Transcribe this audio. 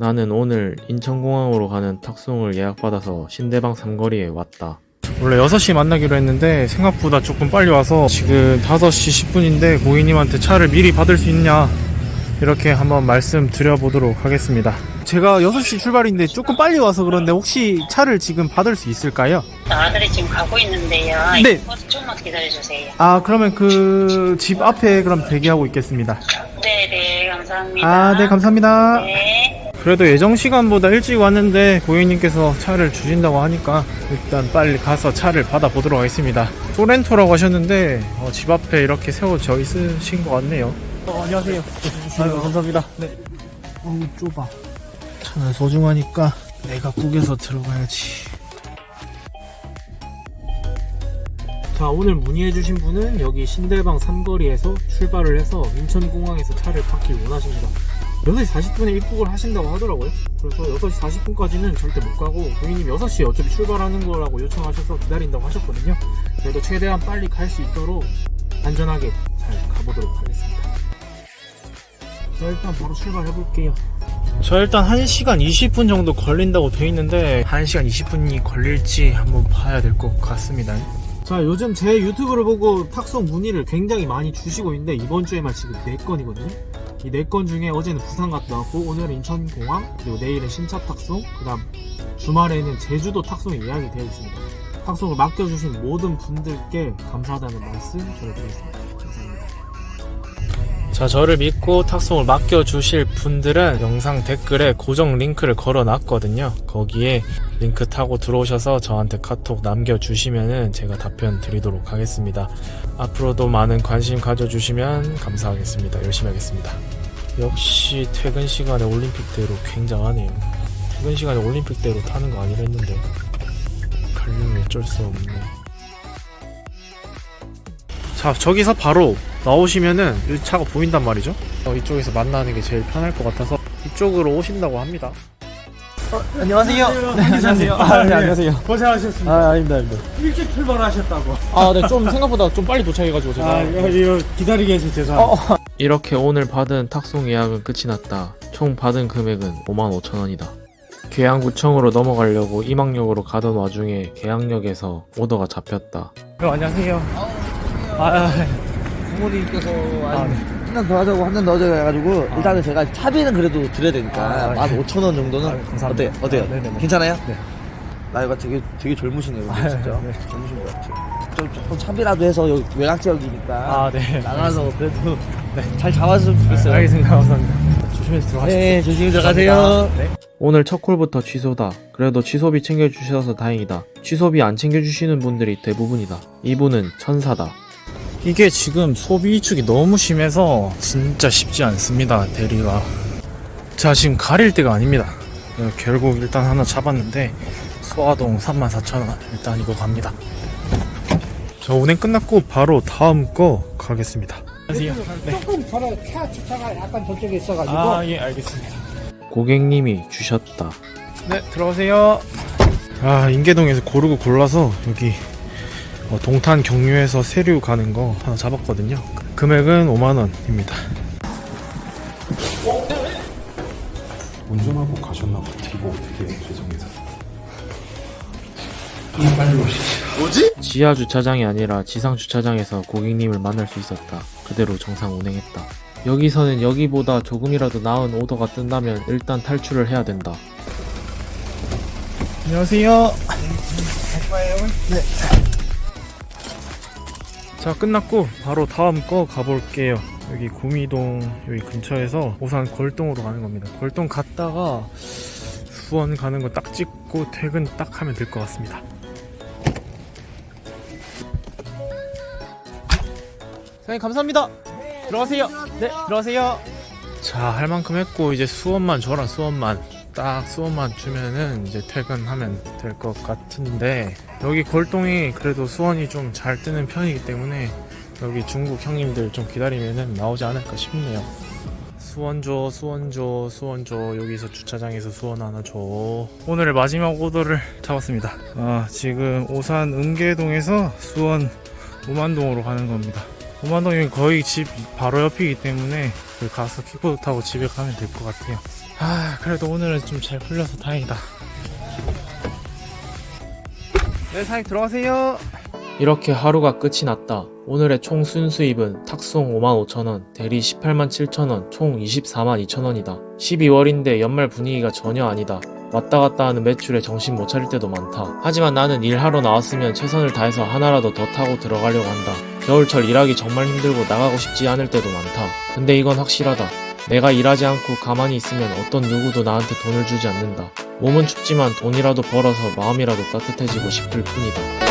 나는 오늘 인천공항으로 가는 탁송을 예약받아서 신대방 삼거리에 왔다. 원래 6시 만나기로 했는데 생각보다 조금 빨리 와서 지금 5시 10분인데 고객님한테 차를 미리 받을 수 있냐 이렇게 한번 말씀드려보도록 하겠습니다. 제가 6시 출발인데 조금 빨리 와서 그런데 혹시 차를 지금 받을 수 있을까요? 아들이 지금 가고 있는데요. 네. 버스 조금만 기다려주세요. 아 그러면 그 집 앞에 그럼 대기하고 있겠습니다. 네네, 감사합니다. 아 네 감사합니다. 네. 그래도 예정 시간보다 일찍 왔는데 고객님께서 차를 주신다고 하니까 일단 빨리 가서 차를 받아보도록 하겠습니다. 소렌토라고 하셨는데 어, 집 앞에 이렇게 세워져 있으신 것 같네요. 어, 안녕하세요. 아유, 감사합니다. 네. 어우 좁아. 차는 소중하니까 내가 구겨서 들어가야지. 자 오늘 문의해주신 분은 여기 신대방 삼거리에서 출발을 해서 인천공항에서 차를 받길 원하십니다. 6시 40분에 입국을 하신다고 하더라고요. 그래서 6시 40분까지는 절대 못 가고 고객님 6시에 어차피 출발하는 거라고 요청하셔서 기다린다고 하셨거든요. 그래도 최대한 빨리 갈 수 있도록 안전하게 잘 가보도록 하겠습니다. 자 일단 바로 출발해 볼게요. 저 일단 1시간 20분 정도 걸린다고 돼 있는데 1시간 20분이 걸릴지 한번 봐야 될 것 같습니다. 자 요즘 제 유튜브를 보고 탁송 문의를 굉장히 많이 주시고 있는데 이번 주에만 지금 4건이거든요. 이 4건 중에 어제는 부산 갔다 왔고 오늘은 인천공항 그리고 내일은 신차 탁송 그 다음 주말에는 제주도 탁송이 예약이 되어 있습니다. 탁송을 맡겨주신 모든 분들께 감사하다는 말씀 전해드리겠습니다. 자, 저를 믿고 탁송을 맡겨주실 분들은 영상 댓글에 고정 링크를 걸어 놨거든요. 거기에 링크 타고 들어오셔서 저한테 카톡 남겨주시면은 제가 답변 드리도록 하겠습니다. 앞으로도 많은 관심 가져주시면 감사하겠습니다. 열심히 하겠습니다. 역시 퇴근 시간에 올림픽대로 굉장하네요. 퇴근 시간에 올림픽대로 타는 거 아니라 했는데 갈림이 어쩔 수 없네. 자, 저기서 바로 나오시면은 이 차가 보인단 말이죠. 어, 이쪽에서 만나는 게 제일 편할 것 같아서 이쪽으로 오신다고 합니다. 안녕하세요. 네, 안녕하세요. 아, 네, 안녕하세요. 고생하셨습니다. 아, 아닙니다, 아닙니다. 일찍 출발하셨다고. 아, 네, 좀 생각보다 좀 빨리 도착해가지고 제가. 아, 이거, 이거 기다리게 해서 죄송합니다. 어, 이렇게 오늘 받은 탁송 예약은 끝이 났다. 총 받은 금액은 55,000원이다. 계양구청으로 넘어가려고 이망역으로 가던 와중에 계양역에서 오더가 잡혔다. 어, 안녕하세요. 아, 아, 부모님께서 아, 네. 한잔 더 하자고 한잔더 하자고 해가지고 일단은 제가 차비는 그래도 드려야 되니까 아, 만 네. 오천 원 정도는 아, 감사합니다. 어때요? 어때요? 아, 네네네. 괜찮아요? 네. 나이가 되게 되게 젊으시네요 근데 아, 진짜 네. 젊으신 것 같아요 좀 조금 차비라도 해서 여기 외곽 지역이니까 아, 네. 나가서 그래도 네. 잘 잡았으면 좋겠어요 알겠습니다. 감사합니다. 조심해서 들어가십시오. 네 조심히 들어가세요 네. 오늘 첫 콜부터 취소다. 그래도 취소비 챙겨주셔서 다행이다. 취소비 안 챙겨주시는 분들이 대부분이다. 이분은 천사다. 이게 지금 소비 위축이 너무 심해서 진짜 쉽지 않습니다. 대리가. 자 지금 가릴 때가 아닙니다. 어, 결국 일단 하나 잡았는데 소화동 34,000원 일단 이거 갑니다. 저 운행 끝났고 바로 다음 거 가겠습니다. 안녕하세요. 네. 조금 저는 차 주차가 약간 저쪽에 있어가지고 아, 예, 알겠습니다. 고객님이 주셨다. 네, 들어가세요. 아, 인계동에서 고르고 골라서 여기 어, 동탄 경유에서 세류 가는 거 하나 잡았거든요. 금액은 5만원입니다. 운전하고 가셨나 봐. 이거 되게 죄송해서. 지하 주차장이 아니라 지상 주차장에서 고객님을 만날 수 있었다. 그대로 정상 운행했다. 여기서는 여기보다 조금이라도 나은 오더가 뜬다면 일단 탈출을 해야 된다. 안녕하세요. 네. 자 끝났고 바로 다음 거 가볼게요. 여기 구미동 여기 근처에서 오산 걸동으로 가는 겁니다. 걸동 갔다가 수원 가는 거 딱 찍고 퇴근 딱 하면 될 것 같습니다. 사장님 감사합니다. 들어가세요. 네, 들어가세요. 자, 할 만큼 했고 이제 수원만 저랑 수원만 딱 수원만 주면은 이제 퇴근하면 될 것 같은데 여기 걸동이 그래도 수원이 좀 잘 뜨는 편이기 때문에 여기 중국 형님들 좀 기다리면은 나오지 않을까 싶네요. 수원 줘, 수원 줘, 수원 줘. 여기서 주차장에서 수원 하나 줘. 오늘의 마지막 오더를 잡았습니다. 아, 지금 오산 은계동에서 수원 우만동으로 가는 겁니다. 오만동이 거의 집 바로 옆이기 때문에 그 가서 킥보드 타고 집에 가면 될 것 같아요. 아 그래도 오늘은 좀 잘 풀려서 다행이다. 네, 사장님 들어가세요. 이렇게 하루가 끝이 났다. 오늘의 총 순수입은 탁송 55,000원, 대리 187,000원, 총 24만 2천원이다. 12월인데 연말 분위기가 전혀 아니다. 왔다 갔다 하는 매출에 정신 못 차릴 때도 많다. 하지만 나는 일하러 나왔으면 최선을 다해서 하나라도 더 타고 들어가려고 한다. 겨울철 일하기 정말 힘들고 나가고 싶지 않을 때도 많다. 근데 이건 확실하다. 내가 일하지 않고 가만히 있으면 어떤 누구도 나한테 돈을 주지 않는다. 몸은 춥지만 돈이라도 벌어서 마음이라도 따뜻해지고 싶을 뿐이다.